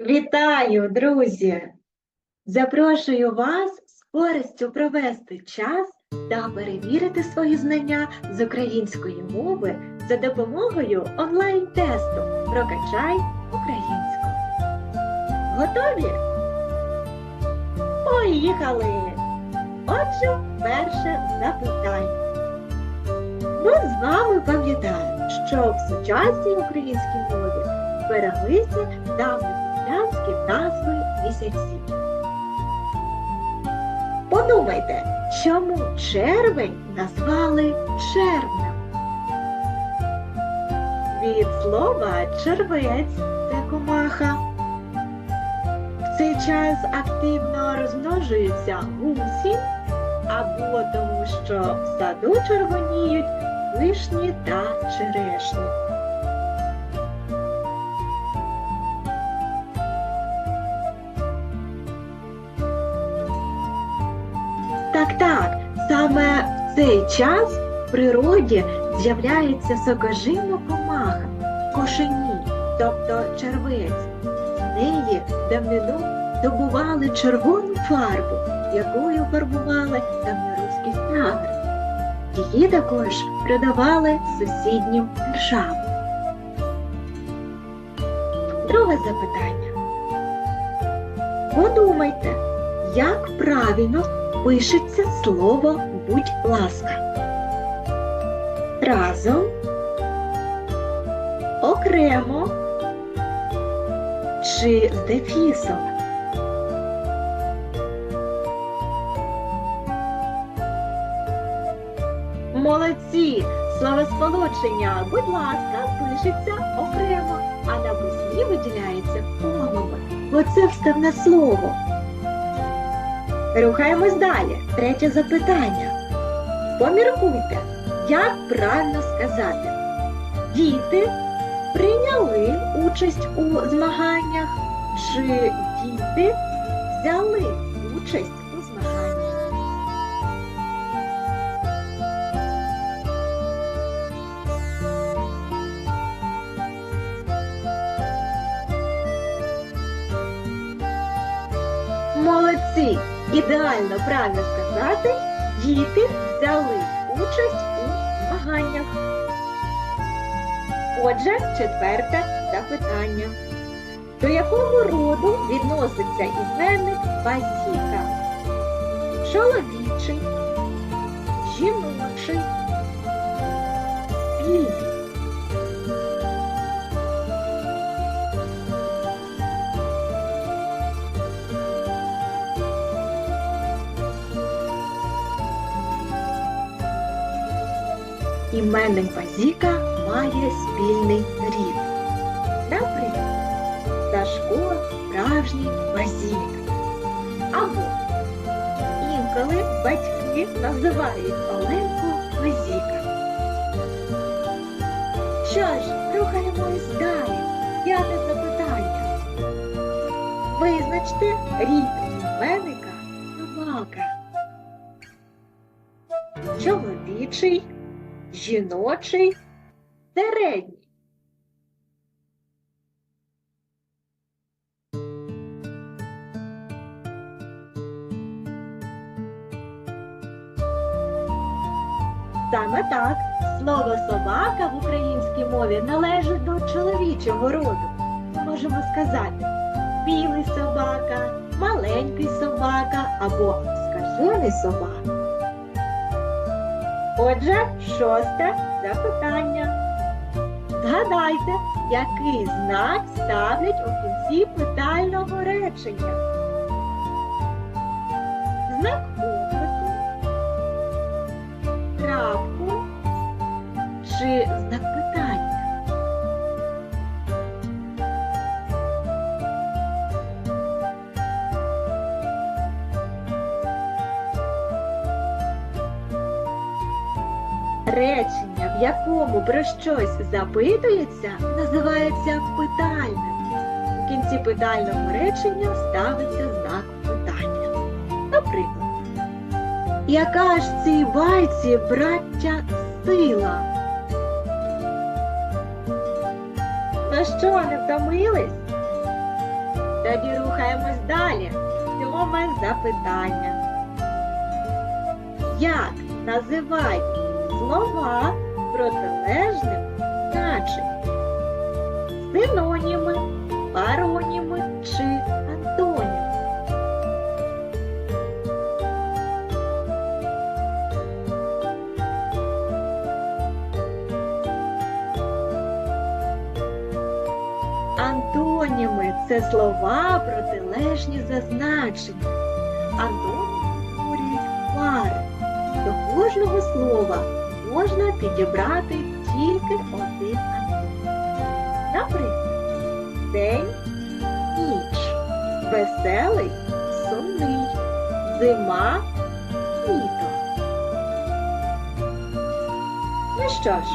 Вітаю, друзі! Запрошую вас з користю провести час та перевірити свої знання з української мови за допомогою онлайн-тесту Прокачай українську. Готові? Поїхали! Отже, перше запитання. Ми з вами пам'ятаємо, що в сучасній українській мові збереглися давньослов'янські назви місяців. Подумайте, чому червень назвали червнем? Від слова червець це комаха. В цей час активно розмножуються гусі або тому, що в саду червоніють вишні та черешні. Цей час в природі з'являється сокожина комаха, кошені, тобто червець. З неї давнину добували червону фарбу, якою фарбували давньоруські стягри. Її також продавали сусіднім державам. Друге запитання. Подумайте, як правильно пишеться слово будь ласка. Разом, окремо чи з дефісом. Молодці! Словосполучення, будь ласка, пишеться окремо, а на письмі виділяється комами. Оце вставне слово. Рухаємось далі. Третє запитання. Поміркуйте, як правильно сказати. Діти прийняли участь у змаганнях, чи діти взяли участь Молодці! Ідеально правильно сказати, діти взяли участь у змаганнях. Отже, четверте запитання. До якого роду відноситься іменник базіка? Чоловічий, Іменник базіка має спільний рід. Наприклад, Сашко справжній базік. Або інколи батьки називають Оленку базіка. Що ж, рухаємось далі. П'яте запитання. Визначте рід іменника собака. Чоловічий, жіночий, середній. Саме так, слово собака в українській мові належить до чоловічого роду. Можемо сказати білий собака, маленький собака або скажений собака. Отже, шосте запитання. Згадайте, який знак ставлять у кінці питального речення. Знак оклику, крапку чи знак Речення, в якому про щось запитується, називається питальним. У кінці питального речення ставиться знак питання. Наприклад, яка ж цій байці, браття, сила? Ну що, не втомились? Тоді рухаємось далі. Сьоме запитання. Як називають слова протилежним значенням? Синоніми, пароніми чи антоніми? Антоніми це слова протилежні за значенням. Антоніми утворюють пари. До кожного слова можна підібрати тільки один антонім. Наприклад, день, ніч, веселий, сумний, зима, літо. Ну що ж,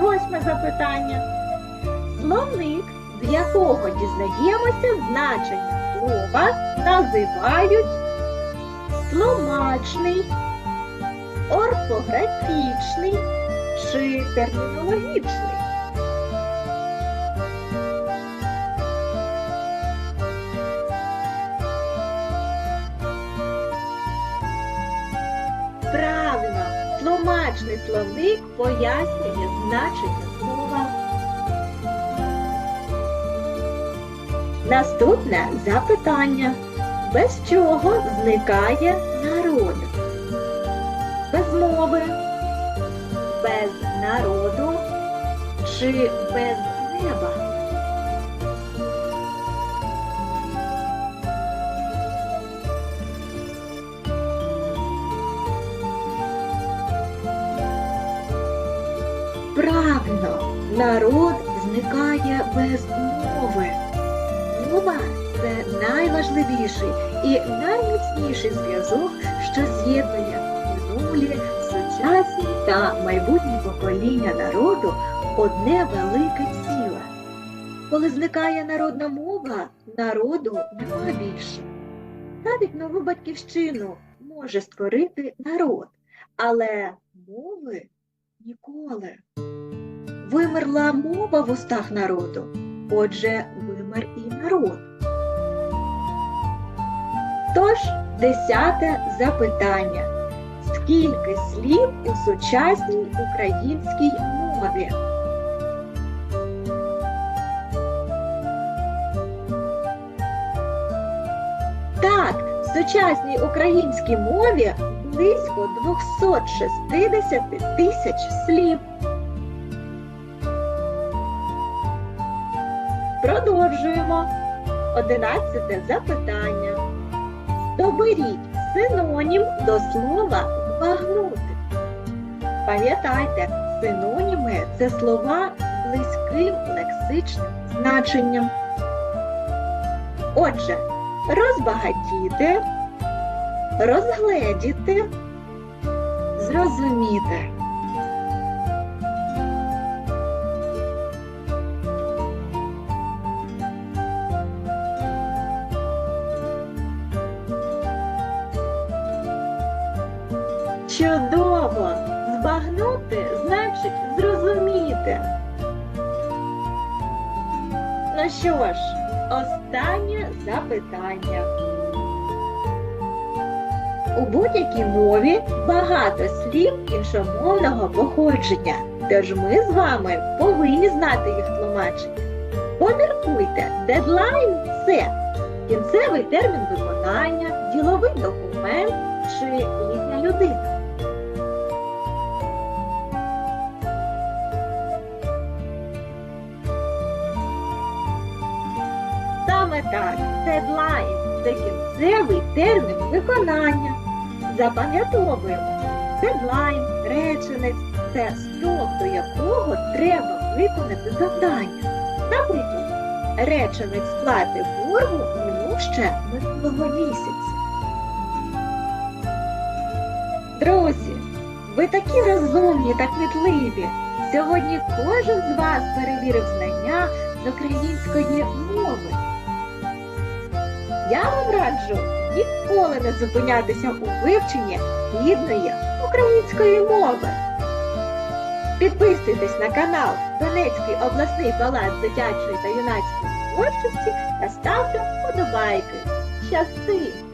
восьме запитання. Словник, з якого дізнаємося значення слова, називають тлумачний, орфографічний чи термінологічний. Правильно, тлумачний словник пояснює значення слова. Наступне запитання. Без чого зникає мови, без народу чи без неба? Правильно, народ зникає без мови. Мова це найважливіший і найміцніший зв'язок, що з'єднує минулі, сучасні та майбутні покоління народу одне велике ціле. Коли зникає народна мова, народу нема більше. Навіть нову батьківщину може створити народ, але мови ніколи. Вимерла мова в устах народу, отже, вимер і народ. Тож, десяте запитання. Скільки слів у сучасній українській мові? Так, в сучасній українській мові близько 260 тисяч слів. Продовжуємо. Одинадцяте запитання. Доберіть синонім до слова збагнути. Пам'ятайте, синоніми це слова близьким лексичним значенням. Отже, розбагатіти, розгледіти, зрозуміти. Чудово! Збагнути значить зрозуміти. Ну що ж, останнє запитання. У будь-якій мові багато слів іншомовного походження, тож ми з вами повинні знати їх тлумачення. Поміркуйте, дедлайн це кінцевий термін виконання, діловий документ чи літня людина. Саме дедлайн це кінцевий термін виконання. Запам'ятовуємо, дедлайн, реченець це строк, до якого треба виконати завдання. Наприклад, реченець сплати боргу минув ще минулого місяця. Друзі, ви такі розумні та кмітливі. Сьогодні кожен з вас перевірив знання з української мови. Я вам раджу ніколи не зупинятися у вивченні гідної української мови. Підписуйтесь на канал Донецький обласний палац дитячої та юнацької творчості та ставте подобайки. Щасти!